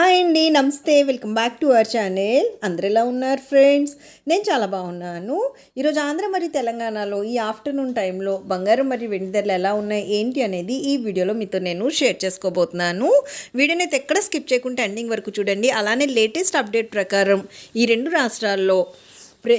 Hi అండి నమస్తే. Welcome back to our channel. అందరు ఎలా ఉన్నారు ఫ్రెండ్స్? నేను చాలా బాగున్నాను. ఈరోజు ఆంధ్ర మరియు తెలంగాణలో ఈ ఆఫ్టర్నూన్ టైంలో బంగారం మరియు వెండి ధరలు ఎలా ఉన్నాయి ఏంటి అనేది ఈ వీడియోలో మీతో నేను షేర్ చేసుకోబోతున్నాను. వీడియోని అయితే ఎక్కడ స్కిప్ చేయకుండా ఎండింగ్ వరకు చూడండి. అలానే లేటెస్ట్ అప్డేట్ ప్రకారం ఈ రెండు రాష్ట్రాల్లో ప్రే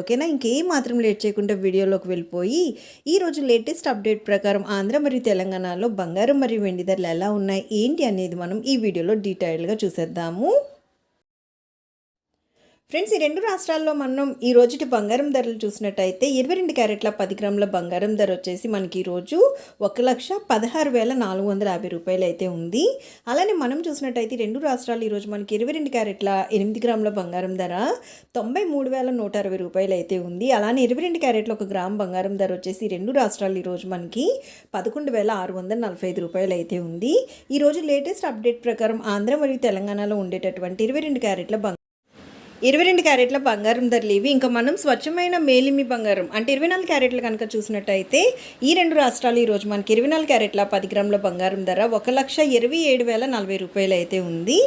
ఓకేనా? ఇంకేం మాత్రం లేట్ చేయకుండా వీడియోలోకి వెళ్ళిపోయి ఈరోజు లేటెస్ట్ అప్డేట్ ప్రకారం ఆంధ్ర మరియు తెలంగాణలో బంగారం మరియు వెండి ధరలు ఎలా ఉన్నాయి ఏంటి అనేది మనం ఈ వీడియోలో డీటెయిల్గా చూసేద్దాము. ఫ్రెండ్స్ ఈ రెండు రాష్ట్రాల్లో మనం ఈ రోజుటి బంగారం ధరలు చూసినట్టయితే ఇరవై రెండు క్యారెట్ల పది గ్రాముల బంగారం ధర వచ్చేసి మనకి ఈరోజు ఒక లక్ష పదహారు వేల నాలుగు వందల యాభై రూపాయలు అయితే ఉంది. అలానే మనం చూసినట్టయితే రెండు రాష్ట్రాలు ఈరోజు మనకి ఇరవై రెండు క్యారెట్ల ఎనిమిది గ్రాముల బంగారం ధర తొంభై మూడు వేల నూట అరవై రూపాయలు అయితే ఉంది. అలానే ఇరవై రెండు క్యారెట్ల ఒక గ్రామ్ బంగారం ధర వచ్చేసి రెండు రాష్ట్రాలు ఈరోజు మనకి పదకొండు వేల ఆరు వందల నలభై ఐదు రూపాయలు అయితే ఉంది. ఈరోజు లేటెస్ట్ అప్డేట్ ప్రకారం ఆంధ్ర మరియు తెలంగాణలో ఉండేటటువంటి ఇరవై రెండు క్యారెట్ల బంగారం ఇరవై రెండు క్యారెట్ల బంగారం ధరలు ఇవి ఇంకా మనం స్వచ్ఛమైన మేలిమి బంగారం అంటే ఇరవై నాలుగు క్యారెట్లు కనుక చూసినట్టయితే ఈ రెండు రాష్ట్రాలు ఈరోజు మనకి ఇరవై నాలుగు క్యారెట్ల పది గ్రాముల బంగారం ధర ఒక లక్ష ఇరవై ఏడు వేల నలభై రూపాయలు అయితే ఉంది.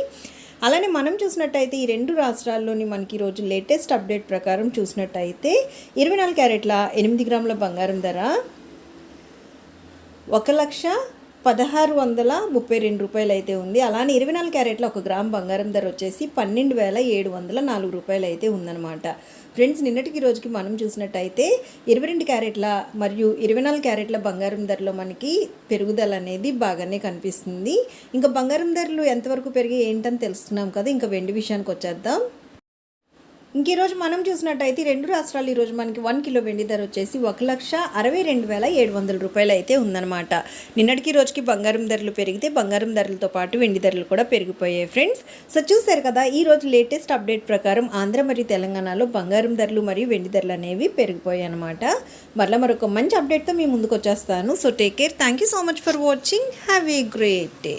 అలానే మనం చూసినట్టయితే ఈ రెండు రాష్ట్రాల్లోని మనకి ఈరోజు లేటెస్ట్ అప్డేట్ ప్రకారం చూసినట్టయితే ఇరవై నాలుగు క్యారెట్ల ఎనిమిది గ్రాముల బంగారం ధర ఒక లక్ష పదహారు వందల ముప్పై రెండు రూపాయలు అయితే ఉంది. అలానే ఇరవై నాలుగు క్యారెట్ల ఒక గ్రామ్ బంగారం ధర వచ్చేసి పన్నెండు వేల ఏడు వందల నాలుగు రూపాయలు అయితే ఉందన్నమాట. ఫ్రెండ్స్ నిన్నటికి రోజుకి మనం చూసినట్టయితే ఇరవై రెండు క్యారెట్ల మరియు ఇరవై నాలుగు క్యారెట్ల బంగారం ధరలో మనకి పెరుగుదల అనేది బాగానే కనిపిస్తుంది. ఇంకా బంగారం ధరలు ఎంతవరకు పెరిగి ఏంటని తెలుసుకున్నాం కదా. ఇంకా వెండి విషయానికి వచ్చేద్దాం. ఇంక ఈరోజు మనం చూసినట్టయితే రెండు రాష్ట్రాలు ఈరోజు మనకి వన్ కిలో వెండి ధర వచ్చేసి ఒక లక్ష అరవై రెండు వేల ఏడు వందల రూపాయలు అయితే ఉందన్నమాట. నిన్నటికి రోజుకి బంగారం ధరలు పెరిగితే బంగారం ధరలతో పాటు వెండి ధరలు కూడా పెరిగిపోయాయి ఫ్రెండ్స్. సో చూశారు కదా ఈ రోజు లేటెస్ట్ అప్డేట్ ప్రకారం ఆంధ్ర మరియు తెలంగాణలో బంగారం ధరలు మరియు వెండి ధరలు అనేవి పెరిగిపోయాయి అనమాట మరలా మరొక మంచి అప్డేట్తో మీ ముందుకు వచ్చేస్తాను. So take care thank you so much for watching have a great day